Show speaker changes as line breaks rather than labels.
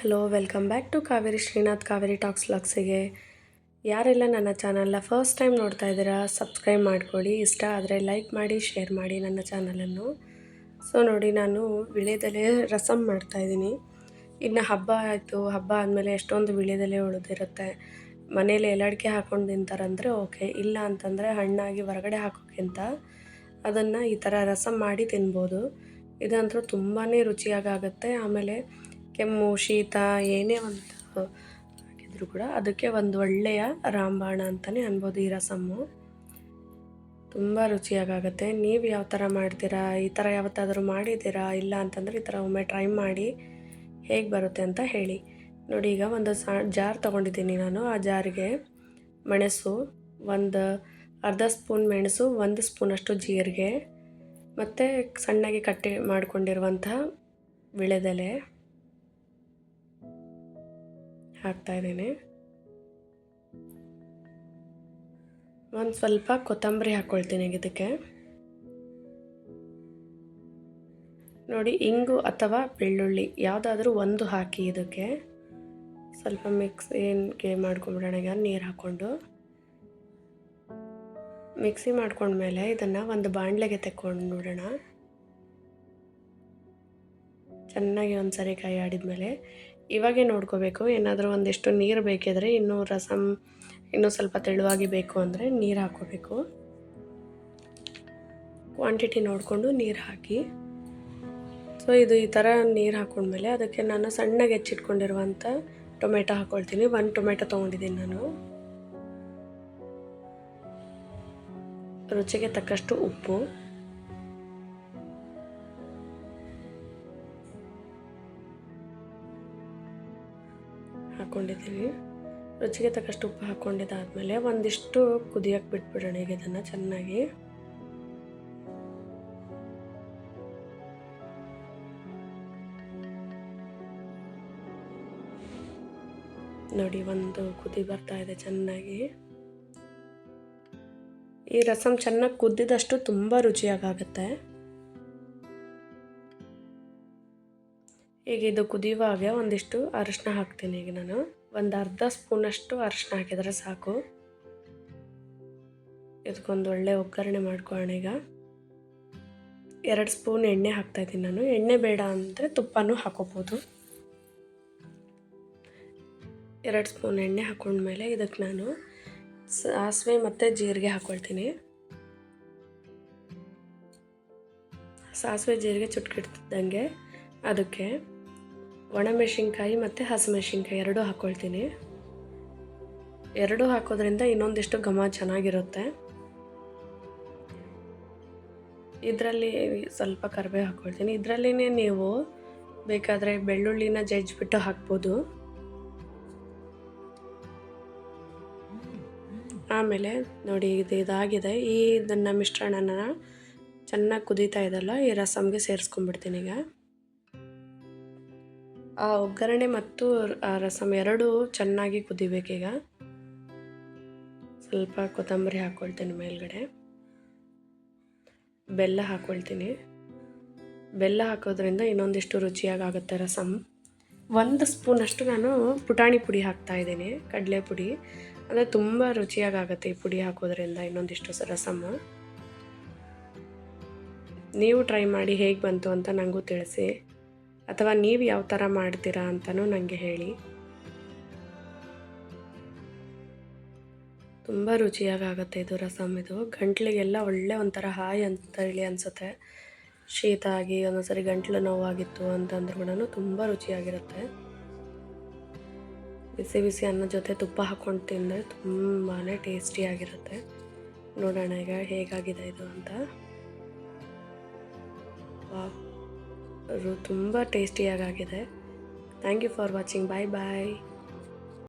Hello, welcome back to Kaveri Srinath Kaveri talks ಲಾಕ್ಸಿಗೆ. ಯಾರೆಲ್ಲ ನನ್ನ ಚಾನಲ್ನ ಫಸ್ಟ್ ಟೈಮ್ ನೋಡ್ತಾ ಇದ್ದೀರಾ, ಸಬ್ಸ್ಕ್ರೈಬ್ ಮಾಡ್ಕೊಳ್ಳಿ. ಇಷ್ಟ ಆದರೆ ಲೈಕ್ ಮಾಡಿ, ಶೇರ್ ಮಾಡಿ ನನ್ನ ಚಾನಲನ್ನು. ಸೊ ನೋಡಿ, ನಾನು ವಿಳೆದೆಲೆ ರಸಮ್ ಮಾಡ್ತಾಯಿದ್ದೀನಿ ಇನ್ನು ಹಬ್ಬ ಆಯಿತು. ಹಬ್ಬ ಆದಮೇಲೆ ಎಷ್ಟೊಂದು ವಿಳೆದೆಲೆ ಉಳಿದಿರುತ್ತೆ. ಮನೇಲಿ ಎಲ್ಲಡಿಕೆ ಹಾಕ್ಕೊಂಡು ತಿಂತಾರಂದರೆ ಓಕೆ. ಇಲ್ಲ ಅಂತಂದರೆ ಹಣ್ಣಾಗಿ ಹೊರಗಡೆ ಹಾಕೋಕ್ಕಿಂತ ಅದನ್ನು ಈ ಥರ ರಸಮ್ ಮಾಡಿ ತಿನ್ಬೋದು. ಇದಂತೂ ತುಂಬಾ ರುಚಿಯಾಗುತ್ತೆ ಆಮೇಲೆ ಕೆಮ್ಮು, ಶೀತ, ಏನೇ ಒಂದು ಆಗಿದ್ರು ಕೂಡ ಅದಕ್ಕೆ ಒಂದು ಒಳ್ಳೆಯ ರಾಮಬಾಣ ಅಂತಲೇ ಅನ್ಬೋದು ಈ ರಸಮ್ಮು. ತುಂಬ ರುಚಿಯಾಗುತ್ತೆ ನೀವು ಯಾವ ಥರ ಮಾಡ್ತೀರಾ? ಈ ಥರ ಯಾವತ್ತಾದರೂ ಮಾಡಿದ್ದೀರಾ? ಇಲ್ಲ ಅಂತಂದರೆ ಈ ಥರ ಒಮ್ಮೆ ಟ್ರೈ ಮಾಡಿ ಹೇಗೆ ಬರುತ್ತೆ ಅಂತ ಹೇಳಿ. ನೋಡಿ, ಈಗ ಒಂದು ಸಾ, ಜಾರ್ ತೊಗೊಂಡಿದ್ದೀನಿ ನಾನು. ಆ ಜಾರಿಗೆ ಮೆಣಸು, ಒಂದು ಅರ್ಧ ಸ್ಪೂನ್ ಮೆಣಸು, ಒಂದು ಸ್ಪೂನಷ್ಟು ಜೀರಿಗೆ, ಮತ್ತು ಸಣ್ಣಗೆ ಕಟ್ಟಿ ಮಾಡಿಕೊಂಡಿರುವಂಥ ವಿಳೆದೆಲೆ. ಹಾಕ್ತಾಯಿದ್ದೀನಿ ಒಂದು ಸ್ವಲ್ಪ ಕೊತ್ತಂಬರಿ ಹಾಕ್ಕೊಳ್ತೀನಿ ಇದಕ್ಕೆ. ನೋಡಿ, ಇಂಗು ಅಥವಾ ಬೆಳ್ಳುಳ್ಳಿ ಯಾವುದಾದ್ರೂ ಒಂದು ಹಾಕಿ ಇದಕ್ಕೆ. ಸ್ವಲ್ಪ ಮಿಕ್ಸ್ ಏನಕ್ಕೆ ಮಾಡ್ಕೊಂಬಿಡೋಣ, ಈಗ ನೀರು ಹಾಕ್ಕೊಂಡು. ಮಿಕ್ಸಿ ಮಾಡ್ಕೊಂಡ್ಮೇಲೆ ಇದನ್ನು ಒಂದು ಬಾಣಲೆಗೆ ತೆಕ್ಕೊಂಡು ನೋಡೋಣ. ಚೆನ್ನಾಗಿ ಒಂದು ಸರಿ ಕೈ ಆಡಿದ್ಮೇಲೆ ಇವಾಗೇ ನೋಡ್ಕೋಬೇಕು. ಏನಾದರೂ ಒಂದಿಷ್ಟು ನೀರು ಬೇಕಿದ್ರೆ ಇನ್ನೂ ರಸಮ್ ಇನ್ನೂ ಸ್ವಲ್ಪ ತೆಳುವಾಗಿ ಬೇಕು ಅಂದರೆ ನೀರು ಹಾಕೋಬೇಕು ಕ್ವಾಂಟಿಟಿ ನೋಡಿಕೊಂಡು ನೀರು ಹಾಕಿ. ಸೊ ಇದು ಈ ಥರ ನೀರು ಹಾಕೊಂಡ್ಮೇಲೆ ಅದಕ್ಕೆ ನಾನು ಸಣ್ಣಗೆ ಹೆಚ್ಚಿಟ್ಕೊಂಡಿರುವಂಥ ಟೊಮೆಟೊ ಹಾಕ್ಕೊಳ್ತೀನಿ ಒಂದು ಟೊಮೆಟೊ ತೊಗೊಂಡಿದ್ದೀನಿ ನಾನು. ರುಚಿಗೆ ತಕ್ಕಷ್ಟು ಉಪ್ಪು. ಹಾಕ್ಕೊಂಡಿದ್ದೀನಿ ರುಚಿಗೆ ತಕ್ಕಷ್ಟು ಉಪ್ಪು ಹಾಕ್ಕೊಂಡಿದ್ದಾದಮೇಲೆ ಒಂದಿಷ್ಟು ಕುದಿಯಕ್ಕೆ ಬಿಟ್ಬಿಡೋಣ ಈಗ ಇದನ್ನು ಚೆನ್ನಾಗಿ. ನೋಡಿ, ಒಂದು ಕುದಿ ಬರ್ತಾ ಇದೆ ಚೆನ್ನಾಗಿ. ಈ ರಸಮ್ ಚೆನ್ನಾಗಿ ಕುದ್ದಿದಷ್ಟು ತುಂಬ ರುಚಿಯಾಗುತ್ತೆ ಈಗ ಇದು ಕುದಿಯುವಾಗ ಒಂದಿಷ್ಟು ಅರಿಶಿನ ಹಾಕ್ತೀನಿ ಈಗ ನಾನು. ಒಂದು ಅರ್ಧ ಸ್ಪೂನಷ್ಟು ಅರಿಶಿನ ಹಾಕಿದರೆ ಸಾಕು. ಇದಕ್ಕೊಂದು ಒಳ್ಳೆ ಒಗ್ಗರಣೆ ಮಾಡ್ಕೊಳ್ಳೋಣ ಈಗ. ಎರಡು ಸ್ಪೂನ್ ಎಣ್ಣೆ ಹಾಕ್ತಾಯಿದ್ದೀನಿ ನಾನು. ಎಣ್ಣೆ ಬೇಡ ಅಂದರೆ ತುಪ್ಪನೂ ಹಾಕೋಬೋದು. ಎರಡು ಸ್ಪೂನ್ ಎಣ್ಣೆ ಹಾಕೊಂಡ್ಮೇಲೆ ಇದಕ್ಕೆ ನಾನು ಸಾಸಿವೆ ಮತ್ತು ಜೀರಿಗೆ ಹಾಕ್ಕೊಳ್ತೀನಿ ಸಾಸಿವೆ ಜೀರಿಗೆ ಚುಟ್ಕಿಡ್ತಿದ್ದಂಗೆ ಅದಕ್ಕೆ ಒಣಮೆಣಸಿನ್ಕಾಯಿ ಮತ್ತು ಹಸಿಮೆಣ್ಸಿನ್ಕಾಯಿ ಎರಡೂ ಹಾಕ್ಕೊಳ್ತೀನಿ ಎರಡೂ ಹಾಕೋದ್ರಿಂದ ಇನ್ನೊಂದಿಷ್ಟು ಘಮ ಚೆನ್ನಾಗಿರುತ್ತೆ. ಇದರಲ್ಲಿ ಸ್ವಲ್ಪ ಕರಿಬೇವು ಹಾಕ್ಕೊಳ್ತೀನಿ ಇದರಲ್ಲಿನೇ ನೀವು ಬೇಕಾದರೆ ಬೆಳ್ಳುಳ್ಳಿನ ಜಜ್ಜಿಬಿಟ್ಟು ಹಾಕ್ಬೋದು. ಆಮೇಲೆ ನೋಡಿ ಇದು ಇದಾಗಿದೆ. ಈ ಇದನ್ನು ಮಿಶ್ರಣನ ಚೆನ್ನಾಗಿ ಕುದೀತಾ ಇದಲ್ಲ ಈ ರಸಮ್ಗೆ ಸೇರಿಸ್ಕೊಂಡ್ಬಿಡ್ತೀನಿ ಈಗ. ಆ ಒಗ್ಗರಣೆ ಮತ್ತು ರಸಮ್ ಎರಡೂ ಚೆನ್ನಾಗಿ ಕುದಿಬೇಕೀಗ ಸ್ವಲ್ಪ ಕೊತ್ತಂಬರಿ ಹಾಕ್ಕೊಳ್ತೀನಿ ಮೇಲ್ಗಡೆ. ಬೆಲ್ಲ ಹಾಕ್ಕೊಳ್ತೀನಿ ಬೆಲ್ಲ ಹಾಕೋದ್ರಿಂದ ಇನ್ನೊಂದಿಷ್ಟು ರುಚಿಯಾಗುತ್ತೆ ರಸಮ್ ಒಂದು ಸ್ಪೂನಷ್ಟು ನಾನು ಪುಟಾಣಿ ಪುಡಿ ಹಾಕ್ತಾಯಿದ್ದೀನಿ ಕಡಲೆ ಪುಡಿ. ಅಂದರೆ ತುಂಬ ರುಚಿಯಾಗುತ್ತೆ ಈ ಪುಡಿ ಹಾಕೋದ್ರಿಂದ ಇನ್ನೊಂದಿಷ್ಟು ರಸಮ್ಮ ನೀವು ಟ್ರೈ ಮಾಡಿ ಹೇಗೆ ಬಂತು ಅಂತ ನನಗೂ ತಿಳಿಸಿ. ಅಥವಾ ನೀವು ಯಾವ ಥರ ಮಾಡ್ತೀರಾ ಅಂತಲೂ ನನಗೆ ಹೇಳಿ. ತುಂಬ ರುಚಿಯಾಗುತ್ತೆ ಇದು ರಸಮ್ ಇದು. ಗಂಟ್ಲಿಗೆಲ್ಲ ಒಳ್ಳೆ ಒಂಥರ ಹಾಯ್ ಅಂತ ಹೇಳಿ ಅನಿಸುತ್ತೆ. ಶೀತ ಆಗಿ ಒಂದೊಂದ್ಸರಿ ಗಂಟ್ಲು ನೋವಾಗಿತ್ತು ಅಂತಂದ್ರೂ ಕೂಡ ತುಂಬ ರುಚಿಯಾಗಿರುತ್ತೆ. ಬಿಸಿ ಬಿಸಿ ಅನ್ನ ಜೊತೆ ತುಪ್ಪ ಹಾಕ್ಕೊಂಡು ತಿಂದರೆ ತುಂಬಾ ಟೇಸ್ಟಿಯಾಗಿರುತ್ತೆ ನೋಡೋಣ ಈಗ ಹೇಗಾಗಿದೆ ಇದು ಅಂತ. ತುಂಬ ಟೇಸ್ಟಿಯಾಗಾಗಿದೆ. Thank you for watching bye bye